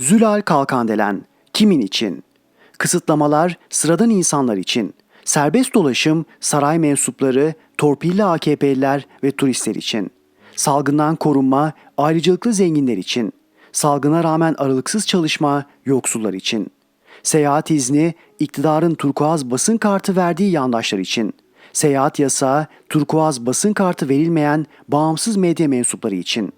Zülal Kalkandelen kimin için? Kısıtlamalar sıradan insanlar için. Serbest dolaşım saray mensupları, torpilli AKP'liler ve turistler için. Salgından korunma ayrıcalıklı zenginler için. Salgına rağmen aralıksız çalışma yoksullar için. Seyahat izni iktidarın turkuaz basın kartı verdiği yandaşlar için. Seyahat yasağı turkuaz basın kartı verilmeyen bağımsız medya mensupları için.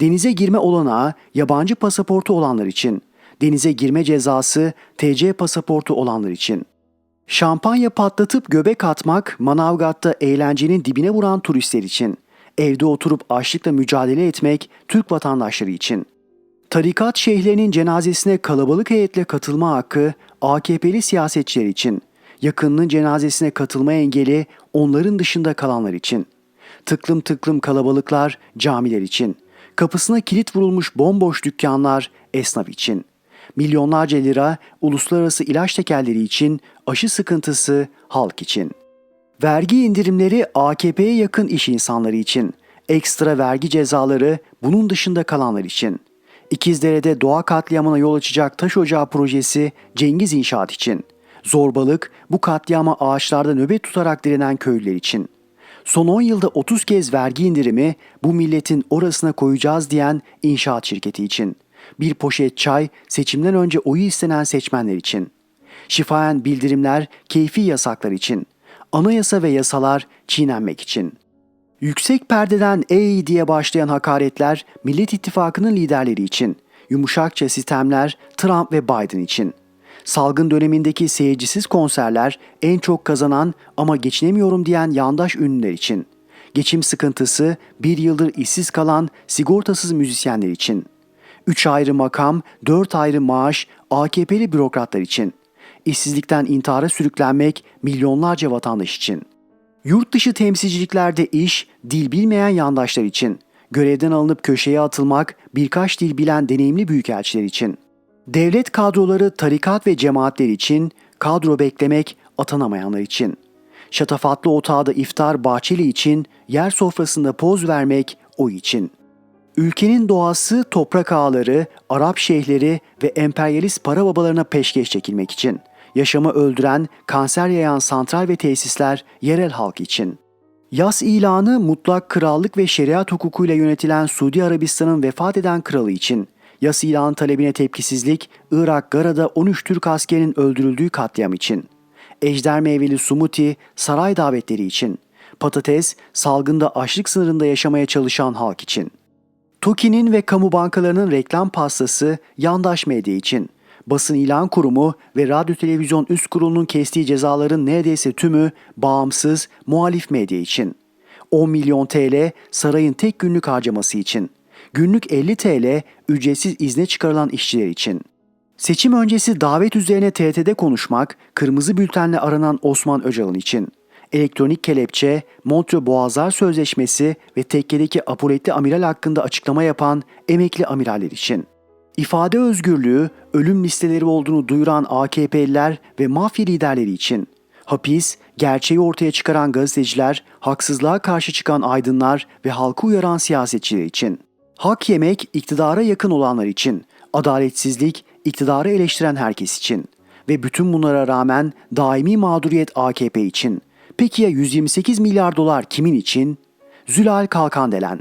Denize girme olanağı yabancı pasaportu olanlar için. Denize girme cezası TC pasaportu olanlar için. Şampanya patlatıp göbek atmak Manavgat'ta eğlencenin dibine vuran turistler için. Evde oturup açlıkla mücadele etmek Türk vatandaşları için. Tarikat şeyhlerinin cenazesine kalabalık heyetle katılma hakkı AKP'li siyasetçiler için. Yakınının cenazesine katılma engeli onların dışında kalanlar için. Tıklım tıklım kalabalıklar camiler için. Kapısına kilit vurulmuş bomboş dükkanlar esnaf için. Milyonlarca lira uluslararası ilaç tekelleri için, aşı sıkıntısı halk için. Vergi indirimleri AKP'ye yakın iş insanları için. Ekstra vergi cezaları bunun dışında kalanlar için. İkizdere'de doğa katliamına yol açacak taş ocağı projesi Cengiz İnşaat için. Zorbalık bu katliama ağaçlarda nöbet tutarak direnen köylüler için. Son 10 yılda 30 kez vergi indirimi bu milletin orasına koyacağız diyen inşaat şirketi için. Bir poşet çay seçimden önce oyu istenen seçmenler için. Şifayen bildirimler keyfi yasaklar için. Anayasa ve yasalar çiğnenmek için. Yüksek perdeden ey diye başlayan hakaretler Millet İttifakı'nın liderleri için. Yumuşakça sistemler Trump ve Biden için. Salgın dönemindeki seyircisiz konserler en çok kazanan ama geçinemiyorum diyen yandaş ünlüler için. Geçim sıkıntısı bir yıldır işsiz kalan sigortasız müzisyenler için. Üç ayrı makam, dört ayrı maaş AKP'li bürokratlar için. İşsizlikten intihara sürüklenmek milyonlarca vatandaş için. Yurt dışı temsilciliklerde iş, dil bilmeyen yandaşlar için. Görevden alınıp köşeye atılmak birkaç dil bilen deneyimli büyükelçiler için. Devlet kadroları tarikat ve cemaatler için, kadro beklemek atanamayanlar için. Şatafatlı otağda iftar Bahçeli için, yer sofrasında poz vermek o için. Ülkenin doğası toprak ağları, Arap şeyhleri ve emperyalist para babalarına peşkeş çekilmek için. Yaşamı öldüren, kanser yayan santral ve tesisler yerel halk için. Yas ilanı mutlak krallık ve şeriat hukukuyla yönetilen Suudi Arabistan'ın vefat eden kralı için. Yas ilanı talebine tepkisizlik, Irak Gara'da 13 Türk askerinin öldürüldüğü katliam için. Ejder meyveli sumuti, saray davetleri için. Patates, salgında açlık sınırında yaşamaya çalışan halk için. TOKİ'nin ve kamu bankalarının reklam pastası yandaş medya için. Basın ilan kurumu ve radyo televizyon üst kurulunun kestiği cezaların neredeyse tümü bağımsız muhalif medya için. 10 milyon TL sarayın tek günlük harcaması için. Günlük 50 TL ücretsiz izne çıkarılan işçiler için. Seçim öncesi davet üzerine TRT'de konuşmak, kırmızı bültenle aranan Osman Öcalan için. Elektronik kelepçe, Montreux Boğazlar Sözleşmesi ve tekkedeki apoletli amiral hakkında açıklama yapan emekli amiraller için. İfade özgürlüğü, ölüm listeleri olduğunu duyuran AKP'liler ve mafya liderleri için. Hapis, gerçeği ortaya çıkaran gazeteciler, haksızlığa karşı çıkan aydınlar ve halkı uyaran siyasetçiler için. Hak yemek, iktidara yakın olanlar için. Adaletsizlik, iktidarı eleştiren herkes için. Ve bütün bunlara rağmen daimi mağduriyet AKP için. Peki ya 128 milyar dolar kimin için? Zülal Kalkandelen